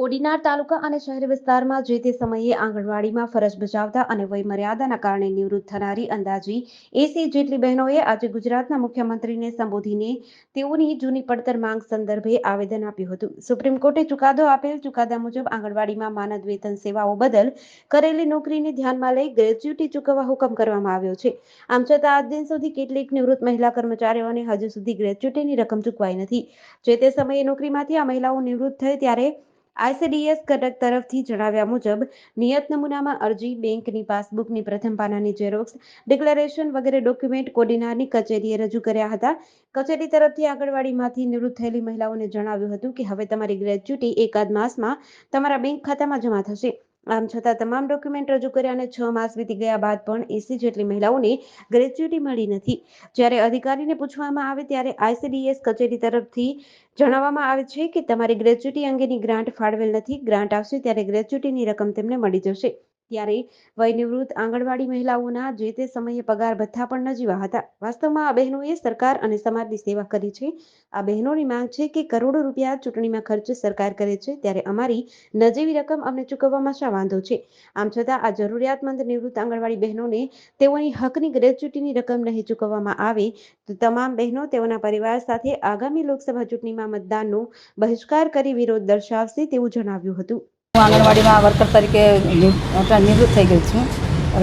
કોડીનાર તાલુકા અને શહેર વિસ્તારમાં જે તે સમયે આંગણવાડીમાં ફરજ બજાવતા અને વયમર્યાદાના કારણે નિવૃત્ત થનારી અંદાજી એસી જેટલી બહેનોએ આજે ગુજરાતના મુખ્યમંત્રીને સંબોધીને તેઓની જૂની પડતર માંગ સંદર્ભે આવેદન આપ્યું હતું. સુપ્રીમ કોર્ટે ચુકાદો આપેલ ચુકાદા મુજબ આંગણવાડીમાં માનદ વેતન સેવાઓ બદલ કરેલી નોકરીને ધ્યાનમાં લઈ ગ્રેચ્યુટી ચૂકવવા હુકમ કરવામાં આવ્યો છે. આમ છતાં આજ દિન સુધી કેટલીક નિવૃત્ત મહિલા કર્મચારીઓને હજુ સુધી ગ્રેચ્યુટીની રકમ ચૂકવાઈ નથી. જે તે સમયે નોકરીમાંથી આ મહિલાઓ નિવૃત્ત થઈ ત્યારે આઈસીડીએસ ઘટક તરફથી જણાવ્યા મુજબ, નિયત નમૂનામાં અરજી, બેંકની પાસબુકની પ્રથમ પાનાની ઝેરોક્સ, ડિક્લેરેશન વગેરે ડોક્યુમેન્ટ કોડીનારની કચેરીએ રજૂ કર્યા હતા. કચેરી તરફથી આંગણવાડીમાંથી નિવૃત્ત થયેલી મહિલાઓને જણાવ્યું હતું કે, હવે તમારી ગ્રેચ્યુટી એકાદ માસમાં તમારા બેંક ખાતામાં જમા થશે. આમ છતાં તમામ ડોક્યુમેન્ટ રજૂ કર્યા અને છ માસ વીતી ગયા બાદ પણ એસી જેટલી મહિલાઓને ગ્રેચ્યુટી મળી નથી. જ્યારે અધિકારીને પૂછવામાં આવે ત્યારે આઈસીડીએસ કચેરી તરફથી જણાવવામાં આવે છે કે તમારી ગ્રેચ્યુટી અંગેની ગ્રાન્ટ ફાળવેલ નથી. ગ્રાન્ટ આવશે ત્યારે ગ્રેચ્યુટીની રકમ તેમને મળી જશે. ત્યારે વયનિવૃત્ત આંગણવાડી મહિલાઓના જે તે સમયે પગાર ભથ્થા પણ નજીવા હતા. વાસ્તવમાં આ બહેનોએ સરકાર અને સમાજની સેવા કરી છે. આ બહેનોની માંગ છે કે કરોડો રૂપિયા ચૂંટણીમાં ખર્ચ સરકાર કરે છે, ત્યારે અમારી નજીવી રકમ અમને ચૂકવવામાં શા વાંધો છે? આમ છતાં આ જરૂરિયાતમંદ નિવૃત્ત આંગણવાડી બહેનોને તેઓની હકની ગ્રેચ્યુટીની રકમ નહીં ચૂકવવામાં આવે, તો તમામ બહેનો તેઓના પરિવાર સાથે આગામી લોકસભા ચૂંટણીમાં મતદાનનો બહિષ્કાર કરી વિરોધ દર્શાવશે તેવું જણાવ્યું હતું. હું આંગણવાડીમાં વર્કર તરીકે નિવ- નિવૃત્ત થઈ ગઈ છું.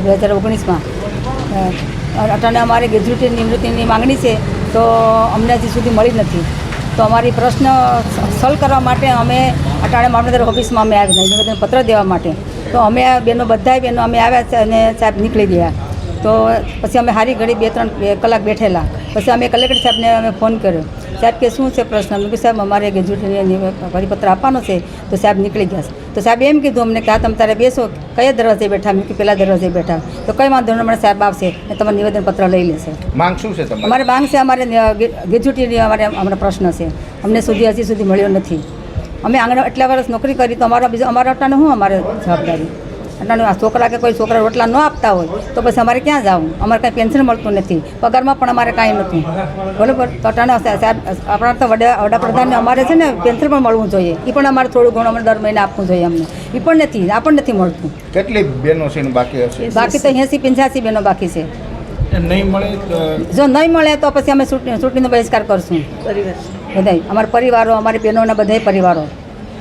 બે હજાર ઓગણીસમાં. અટાણે અમારી ગ્રેજ્યુએટ નિવૃત્તિની માંગણી છે, તો અમને હજી સુધી મળી નથી. તો અમારી પ્રશ્ન સોલ્વ કરવા માટે અમે અટાણે મામલતદાર ઓફિસમાં અમે આવ્યા નિવેદન પત્ર દેવા માટે. તો અમે આ બેનો, બધાય બહેનો અમે આવ્યા છે અને સાહેબ નીકળી ગયા. તો પછી અમે હારી ઘડી બે, ત્રણ કલાક બેઠેલા. પછી અમે કલેક્ટર સાહેબને અમે ફોન કર્યો. સાહેબ કે શું છે પ્રશ્ન? મેં સાહેબ અમારે ગ્રેજ્યુએટની પરિપત્ર આપવાનો છે. તો સાહેબ નીકળી ગયા. તો સાહેબ એમ કીધું અમને કે આ તમે તારે બેસો. કયા દરવાજે બેઠા? મેં કે પેલા દરવાજે બેઠા. તો કઈ વાંધો મને સાહેબ આવશે ને તમારું નિવેદન પત્ર લઈ લેશે. માંગ શું છે અમારે માંગ છે અમારે ગ્રેજ્યુએટની અમારે હમણાં પ્રશ્ન છે. અમને સુધી હજી સુધી મળ્યો નથી. અમે આંગણ એટલા વર્ષ નોકરી કરી તો અમારા બીજા અમારા શું અમારે જવાબદારી? અટાણે છોકરા કે કોઈ છોકરા રોટલા ન આપતા હોય તો પછી અમારે ક્યાં જવું? અમારે કાંઈ પેન્શન મળતું નથી. પગારમાં પણ અમારે કાંઈ નથી. બરાબર? તો અટાણે સાહેબ આપણા તો વડા વડાપ્રધાનને અમારે છે ને પેન્શન પણ મળવું જોઈએ. એ પણ અમારે થોડું ઘણું અમને દર મહિને આપવું જોઈએ અમને. એ પણ નથી આ પણ નથી મળતું. કેટલી બહેનો છે બાકી હશે? બાકી તો એંસી પંચ્યાસી બેનો બાકી છે. નહીં મળે જો નહીં મળે તો પછી અમે ચૂંટણી ચૂંટણીનો બહિષ્કાર કરશું. બધાય. અમારા પરિવારો અમારી બહેનોના બધાય પરિવારો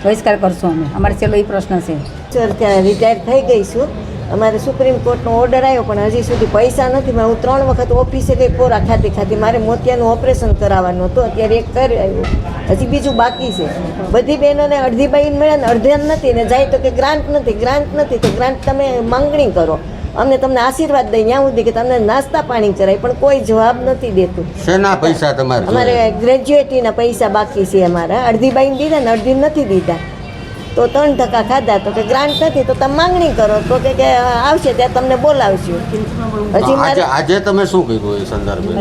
બહિષ્કાર કરશું અમે. અમારે છેલ્લો એ પ્રશ્ન છે. સર ત્યાં રિટાયર થઈ ગઈ છું. અમારે સુપ્રીમ કોર્ટનો ઓર્ડર આવ્યો પણ હજી સુધી પૈસા નથી. મેં હું ત્રણ વખત ઓફિસે ગઈ પોરા ખાતી ખાતી મારે મોતિયાનું ઓપરેશન કરાવવાનું હતું. અત્યારે એક કરી આવ્યું. હજી બીજું બાકી છે. બધી બહેનોને અડધી બહેન મળે ને અડધે નથી. ને જાય તો કે ગ્રાન્ટ નથી ગ્રાન્ટ નથી. તો ગ્રાન્ટ તમે માંગણી કરો. અમને તમને આશીર્વાદ દઈ ત્યાં સુધી કે તમને નાસ્તા પાણી કરાય પણ કોઈ જવાબ નથી દેતું. શેના પૈસા તમારે અમારે ગ્રેજ્યુએટીના પૈસા બાકી છે અમારા. અડધી બાઈને દીધા ને અડધી નથી દીધા. તો ત્રણ ટકા ખાધા. તો કે ગ્રાન્ટ નથી તો તમે માંગણી કરો. તો કે કે આવશે ત્યાં તમને બોલાવશું. હજી આજે મારે આજે તમે શું કીધું એ સંદર્ભે?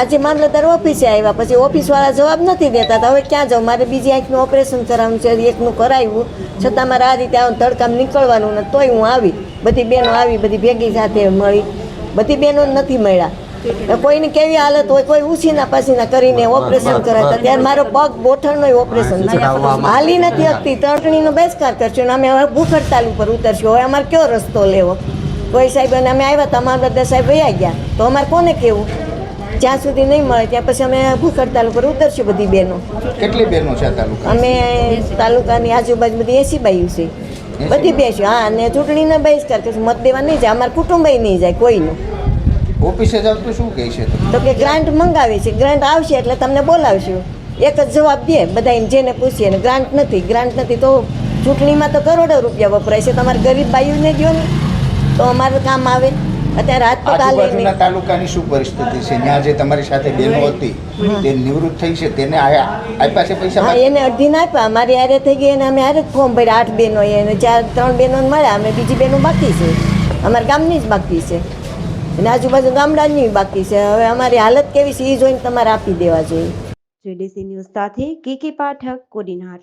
આજે મામલતદાર ઓફિસે આવ્યા. પછી ઓફિસવાળા જવાબ નથી દેતા. તો હવે ક્યાં જાઉં મારે બીજી આંખનું ઓપરેશન કરાવવું છે એકનું કરાવ્યું. છતાં મારે આ રીતે આવું તડકામ નીકળવાનું ને તોય હું આવી. બધી બહેનો આવી બધી ભેગી સાથે મળી. બધી બહેનો નથી મળ્યા. કોઈની કેવી હાલત હોય કોઈ ઉછીના પાસીના કરીને ઓપરેશન કરાવતા ત્યારે મારો પગ બોઠણનો ઓપરેશન હાલી નથી શકતી તંટણીનો બહિષ્કાર કરશું અને અમે હવે ભૂખ હડતાલ ઉપર ઉતરશું. હવે અમારે કયો રસ્તો લેવો? કોઈ સાહેબ અને અમે આવ્યા તો અમારા બધા સાહેબ વયા ગયા. તો અમારે કોને કેવું? જ્યાં સુધી નહીં મળે ત્યાં પછી અમે ભૂખ હડતાલ ઉપર ઉતરશું બધી બહેનો. કેટલી બહેનો છે તાલુકા અમે તાલુકાની આજુબાજુ બધી એસી બાયું છે. બધી બેસ્યું હા અને ચૂંટણીના બહિષ્કાર કરશું. મત દેવા નહીં જાય. અમારા કુટુંબ નહીં જાય કોઈનું. ઓફિસે જાવ તો શું કહે છે? તો કે ગ્રાન્ટ મંગાવી છે. ગ્રાન્ટ આવશે એટલે તમને બોલાવશું. એક જ જવાબ દે. બધા જેને પૂછીએ ને ગ્રાન્ટ નથી. ગ્રાન્ટ નથી તો ચૂંટણીમાં તો કરોડો રૂપિયા વપરાય છે. તમારે ગરીબ બાયુને દો ને. તો અમારું કામ આવે. અત્યારે આજુબાજુના તાલુકાની શું પરિસ્થિતિ છે? ત્યાં જે તમારી સાથે બહેનો હતી તે નિવૃત્ત થઈ છે. તેને આપ્યા છે પૈસા હા એને અડધી ના આપ્યા. અમારી હારે થઈ ગઈ અને અમે હારે જ ફોર્મ ભર્યા. આઠ બહેનો એને ચાર ત્રણ બહેનો મળ્યા. અમે બીજી બહેનો બાકી છે. અમારા ગામની જ બાકી છે. અને આજુબાજુ ગામડાની બાકી છે. હવે અમારી હાલત કેવી છે એ જોઈને તમારે આપી દેવા જોઈએ. જેડીસી ન્યૂઝ સાથે કે કે પાઠક કોડીનાર.